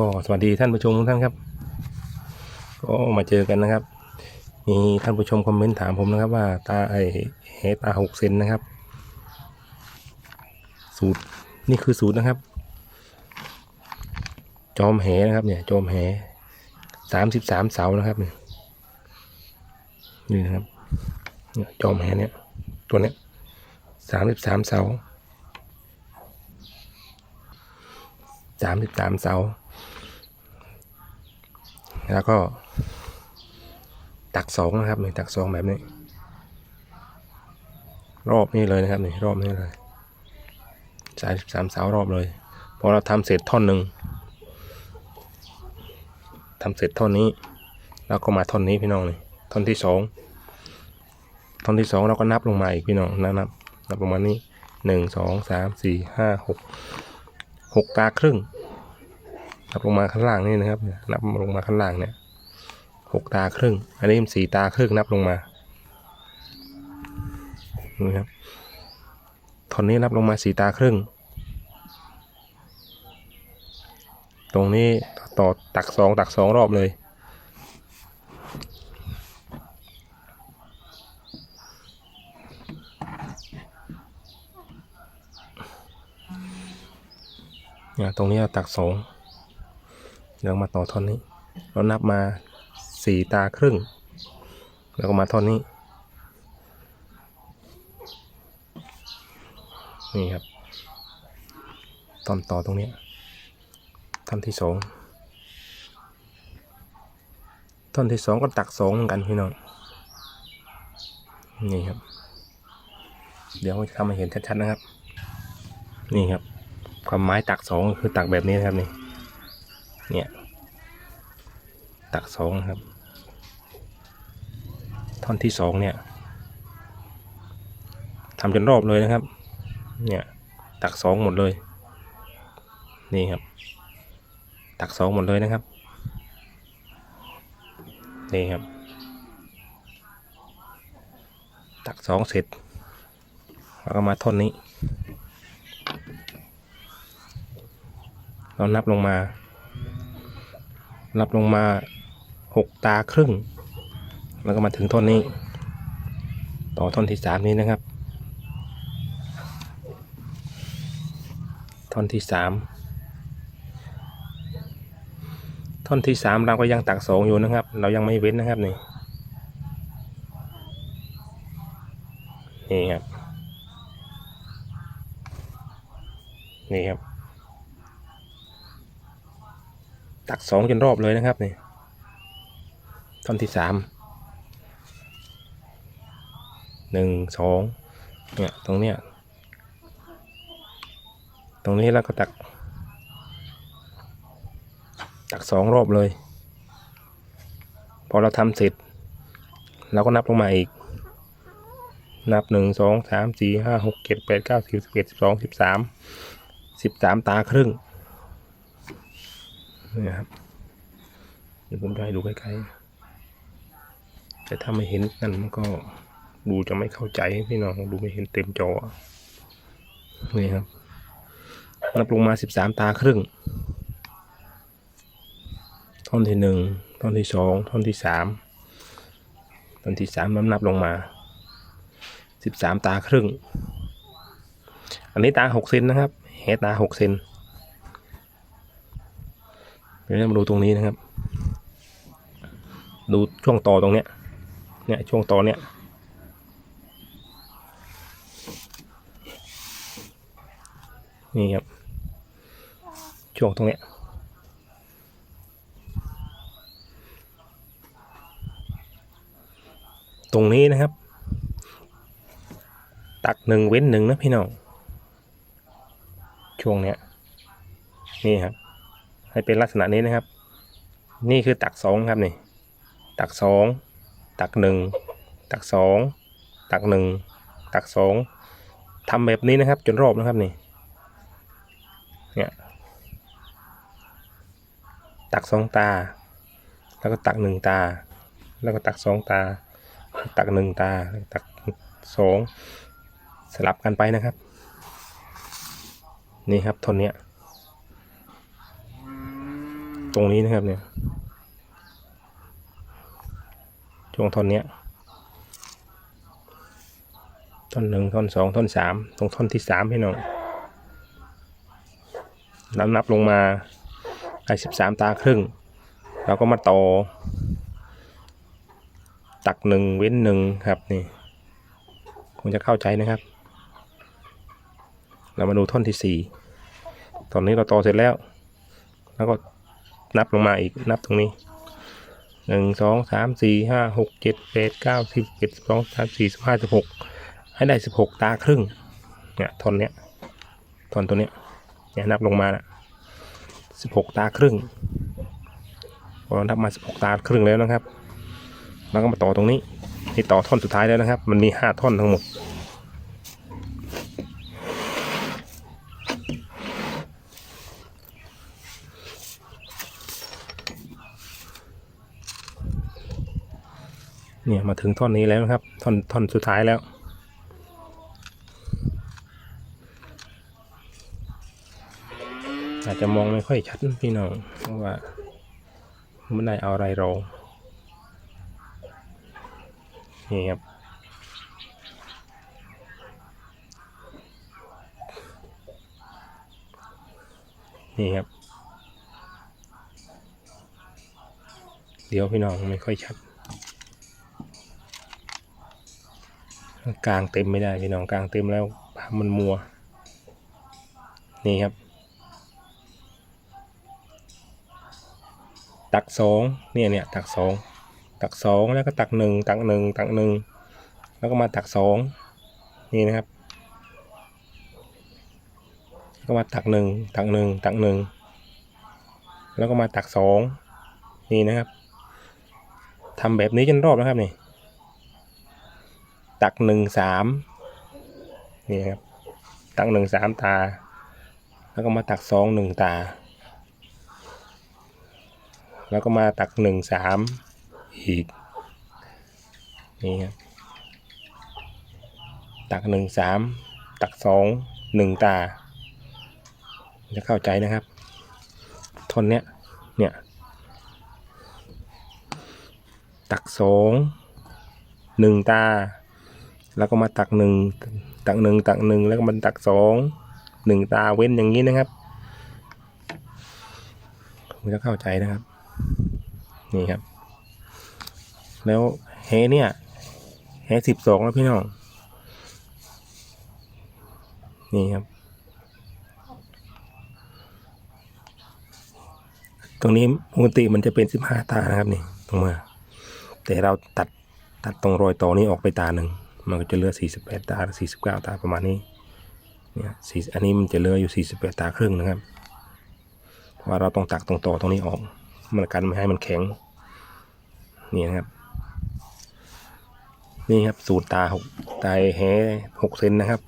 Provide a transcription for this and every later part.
ก็สวัสดีท่านผู้ชมทุกท่านครับ ก็มาเจอกันนะครับ มีท่านผู้ชมคอมเมนต์ถามผมนะครับ ว่าตาไอเฮตาหกเซนนะครับ สูตรนี่คือสูตรนะครับ จอมแหนะครับเนี่ย จอมแหสามสิบสามเสานะครับเนี่ยนี่นะครับเนี่ยจอมแหเนี่ย ตัวเนี้ยสามสิบสามเสาสามสิบสามเสา แล้วก็ ตักสองนะครับนี่ตักสองแบบนี้ รอบนี้เลยนะครับนี่รอบนี้เลยสามสามสารอบเลยพอเราทำเสร็จท่อนหนึ่งทำเสร็จท่อนนี้ แล้วก็มาท่อนนี้พี่น้องนี่ท่อนที่สองท่อนที่สองเราก็นับลงมาอีกพี่น้องนับนับนับลงมานี้หนึ่งสองสามสี่ห้าหกหกตาครึ่ง นับลงมาข้างล่างนี่นะครับ นับลงมาข้างล่างเนี่ยหกตาครึ่ง อันนี้มันสี่ตาครึ่งนับลงมานี่ครับทอนนี้นับลงมาสี่ตาครึ่ง ตรงนี้ต่อตักสองตักสองรอบเลยเนี่ยตรงนี้ตักสอง เดี๋ยวมาต่อท่อนนี้ เรานับมาสี่ตาครึ่ง แล้วก็มาท่อนนี้ นี่ครับตอนต่อตรงนี้ท่อนที่สองท่อนที่สองก็ตักสองเหมือนกันพี่น้องนี่ครับ เดี๋ยวจะทำให้เห็นชัดๆนะครับ นี่ครับความหมายตักสองคือตักแบบนี้นะครับนี่ เนี่ย ตักสองครับ ท่อนที่สองเนี่ยทำจนรอบเลยนะครับ เนี่ย ตักสองหมดเลย นี่ครับ ตักสองหมดเลยนะครับ นี่ครับ ตักสองเสร็จแล้วก็มาท่อนนี้ เรานับลงมา นับลงมาหกตาครึ่ง แล้วก็มาถึงท่อนนี้ ต่อท่อนที่สามนี้นะครับ ท่อนที่สามท่อนที่สามเราก็ยังตักสองอยู่นะครับ เรายังไม่เว้นนะครับนี่นี่ครับนี่ครับ ตักสองจนรอบเลยนะครับนี่ท่อนที่สามหนึ่งสองเนี่ยตรงเนี้ยตรงนี้แล้วก็ตัก ตักสองรอบเลย พอเราทำเสร็จเราก็นับลงมาอีก นับหนึ่งสองสามสี่ห้าหกเจ็ดแปดเก้าสิบสิบเอ็ดสิบสองสิบสามสิบสามตาครึ่ง นี่ครับเดี๋ยวผมจะให้ดูใกล้ๆแต่ถ้าไม่เห็นกันมันก็ดูจะไม่เข้าใจพี่น้องดูไม่เห็นเต็มจอนี่ครับนับลงมาสิบสามตาครึ่ง ท่อนที่หนึ่งท่อนที่สองท่อนที่สามท่อนที่สามนับนับลงมาสิบสามตาครึ่ง อันนี้ตาหกเซนนะครับแหตาหกเซน เดี๋ยวมาดูตรงนี้นะครับ ดูช่วงต่อตรงเนี้ย เนี่ยช่วงต่อเนี้ยนี่ครับ ช่วงตรงเนี้ยตรงนี้นะครับ ตักหนึ่งเว้นหนึ่งนะพี่น้องช่วงเนี้ยนี่ครับ ให้เป็นลักษณะนี้นะครับ นี่คือตักสองครับนี่ ตักสองตักหนึ่งตักสองตักหนึ่งตักสองทำแบบนี้นะครับ จนรอบนะครับนี่เนี่ยตักสองตา แล้วก็ตักหนึ่งตา แล้วก็ตักสองตา ตักหนึ่งตาตักสองสลับกันไปนะครับ นี่ครับทนเนี้ย ตรงนี้นะครับเนี่ย ช่วงท่อนเนี้ย ท่อนหนึ่งท่อนสองท่อนสามตรงท่อนที่สามพี่น้องนับนับลงมาได้สิบสามตาครึ่ง เราก็มาต่อ ตักหนึ่งเว้นหนึ่งครับนี่คงจะเข้าใจนะครับ เรามาดูท่อนที่สี่ตอนนี้เราต่อเสร็จแล้ว แล้วก็ นับลงมาอีกนับตรงนี้หนึ่งสองสามสี่ห้าหกเจ็ดแปดเก้าสิบเอ็ดสิบสองสามสี่สิบห้าสิบหกให้ได้สิบหกตาครึ่งเนี่ยท่อนเนี้ยท่อนตัวเนี้ยเนี่ยนับลงมาละสิบหกตาครึ่งพอนับมาสิบหกตาครึ่งแล้วนะครับ แล้วก็มาต่อตรงนี้นี่ต่อท่อนสุดท้ายแล้วนะครับ มันมีห้าท่อนทั้งหมด เนี่ยมาถึงท่อนนี้แล้วนะครับ ท่อนท่อนสุดท้ายแล้ว อาจจะมองไม่ค่อยชัดพี่น้องเพราะว่าไม่ได้เอาอะไรรองนี่ครับนี่ครับ เดี๋ยวพี่น้องไม่ค่อยชัด กลางเต็มไม่ได้พี่น้องกลางเต็มแล้วภาพมันมัว นี่ครับ ตักสองเนี่ยเนี่ยตักสองตักสองแล้วก็ตักหนึ่งตักหนึ่งตักหนึ่งแล้วก็มาตักสองนี่นะครับก็มาตักหนึ่งตักหนึ่งตักหนึ่งแล้วก็มาตักสองนี่นะครับทำแบบนี้จนรอบนะครับนี่ ตักหนึ่งสามนี่ครับตักหนึ่งสามตา แล้วก็มาตักสองหนึ่งตา แล้วก็มาตักหนึ่งสามอีกนี่ครับตักหนึ่งสามตักสองหนึ่งตา จะเข้าใจนะครับทนเนี้ยเนี่ยตักสองหนึ่งตา แล้วก็มาตักหนึ่งตักหนึ่งตักหนึ่งแล้วก็มันตักสองหนึ่งตาเว้นอย่างนี้นะครับผมจะเข้าใจนะครับ นี่ครับ แล้วแฮเนี่ยแฮสิบสองแล้วพี่น้อง นี่ครับ ตรงนี้ปกติมันจะเป็นสิบห้าตานะครับนี่ตรงมา แต่เราตัดตัดตรงรอยต่อนี้ออกไปตาหนึ่ง มันก็จะเหลือ 48 ตา49 ตาประมาณนี้เนี่ยอันนี้มันจะเหลืออยู่ 48 ตาครึ่งนะครับ เพราะว่าเราต้องตักตรงต่อตรงนี้ออก มันกันไม่ให้มันแข็งนี่นะครับนี่ครับสูตรตาหกตาแหหกเซนนะครับ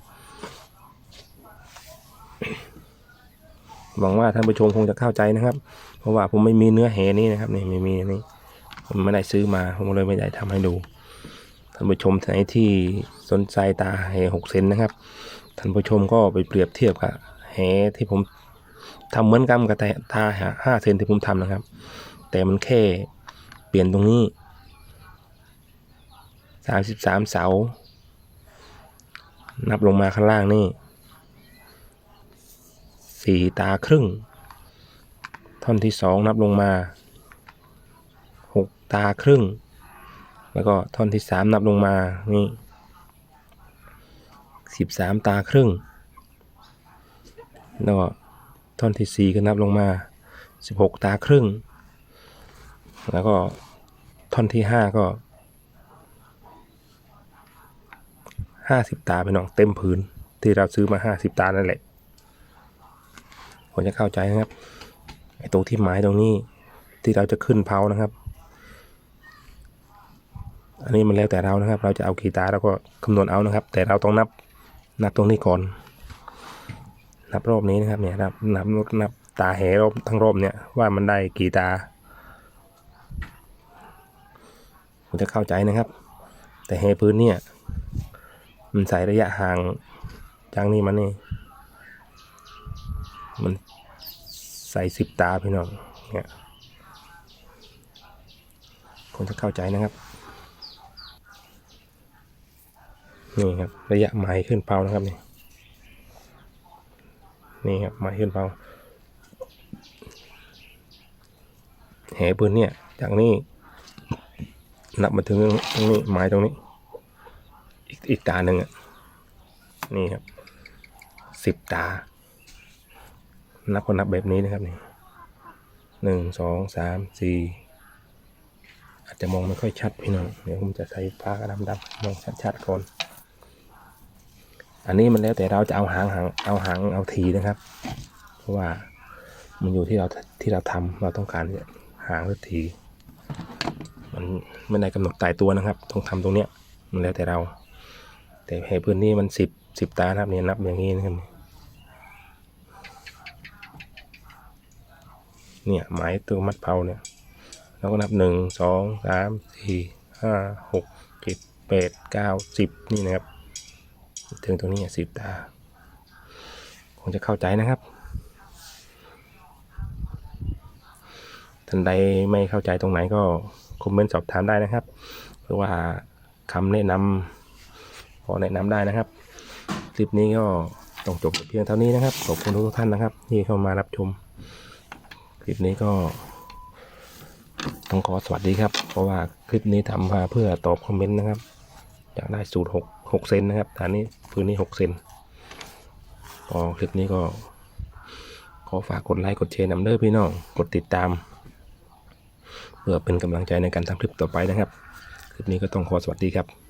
หวังว่าท่านผู้ชมคงจะเข้าใจนะครับ เพราะว่าผมไม่มีเนื้อแหนี้นะครับนี่ไม่มีนนี้ผมไม่ได้ซื้อมาผมเลยไม่ได้ทำให้ดู ท่านผู้ชมไหนที่สนใจตาแหหกเซนนะครับ ท่านผู้ชมก็ไปเปรียบเทียบกับแหที่ผมทำเหมือนกันกับแต่ตาห้าเซนที่ผมทำนะครับ แต่มันแค่เปลี่ยนตรงนี้สามสิบสามเสา นับลงมาข้างล่างนี่สี่ตาครึ่ง ท่อนที่สองนับลงมาหกตาครึ่ง แล้วก็ท่อนที่สามนับลงมานี่สิบสามตาครึ่ง แล้วก็ท่อนที่สี่ก็นับลงมาสิบหกตาครึ่ง แล้วก็ท่อนที่ห้าก็ห้าสิบตาไปน้องเต็มพื้นที่เราซื้อมาห้าสิบตานั่นแหละผมจะเข้าใจนะครับไอ้ตรงที่หมายตรงนี้ที่เราจะขึ้นเผานะครับ อันนี้มันแล้วแต่เรานะครับ เราจะเอากี่ตาเราก็คำนวณเอานะครับ แต่เราต้องนับนับตรงนี้ก่อน นับรอบนี้นะครับเนี่ยนับนับนับตาแหรอบทั้งรอบเนี่ยว่ามันได้กี่ตาผมจะเข้าใจนะครับ แต่แหพื้นเนี่ยมันใส่ระยะห่างจากนี่มันนี่มันใส่สิบตาพี่น้องเนี่ยคงจะเข้าใจนะครับ นี่ครับ ระยะไม้ขึ้นเผานะครับนี่นี่ครับไม้ขึ้นเผาแหปืนเนี่ย จากนี้นับมาถึงตรงนี้ไม้ตรงนี้ อีกอีกตาหนึ่งอะนี่ครับสิบตา นับก็นับแบบนี้นะครับนี่หนึ่งสองสามสี่อาจจะมองไม่ค่อยชัดพี่น้องเดี๋ยวผมจะใส่ผ้ากระดำดำมองชัดๆก่อน อันนี้มันแล้วแต่เราจะเอาหางหางเอาหางเอาทีนะครับ เพราะว่ามันอยู่ที่เราที่เราทำเราต้องการหางหรือทีมันไม่ได้กำหนดตายตัวนะครับต้องทำตรงเนี้ยมันแล้วแต่เรา แต่ให้พื้นที่มันสิบสิบตานะครับเนี่ยนับอย่างนี้นะครับเนี่ยหมายตัวมัดเผาเนี่ยเราก็นับหนึ่งสองสามสี่ห้าหกเจ็ดแปดเก้าสิบนี่นะครับ ถึงตรงนี้สิบตา คงจะเข้าใจนะครับ ท่านใดไม่เข้าใจตรงไหนก็คอมเมนต์สอบถามได้นะครับ หรือว่าคำแนะนำพอแนะนำได้นะครับ คลิปนี้ก็ต้องจบเพียงเท่านี้นะครับ ขอบคุณทุกท่านนะครับ ที่เข้ามารับชม คลิปนี้ก็ต้องขอสวัสดีครับ เพราะว่าคลิปนี้ทำมาเพื่อตอบคอมเมนต์นะครับ อยากได้สูตรหก หกเซนนะครับฐานนี้พื้นนี้หกเซนก็คลิปนี้ก็ขอฝากกดไลค์กดแชร์นำเด้อพี่น้องกดติดตาม เพื่อเป็นกำลังใจในการทำคลิปต่อไปนะครับ คลิปนี้ก็ต้องขอสวัสดีครับ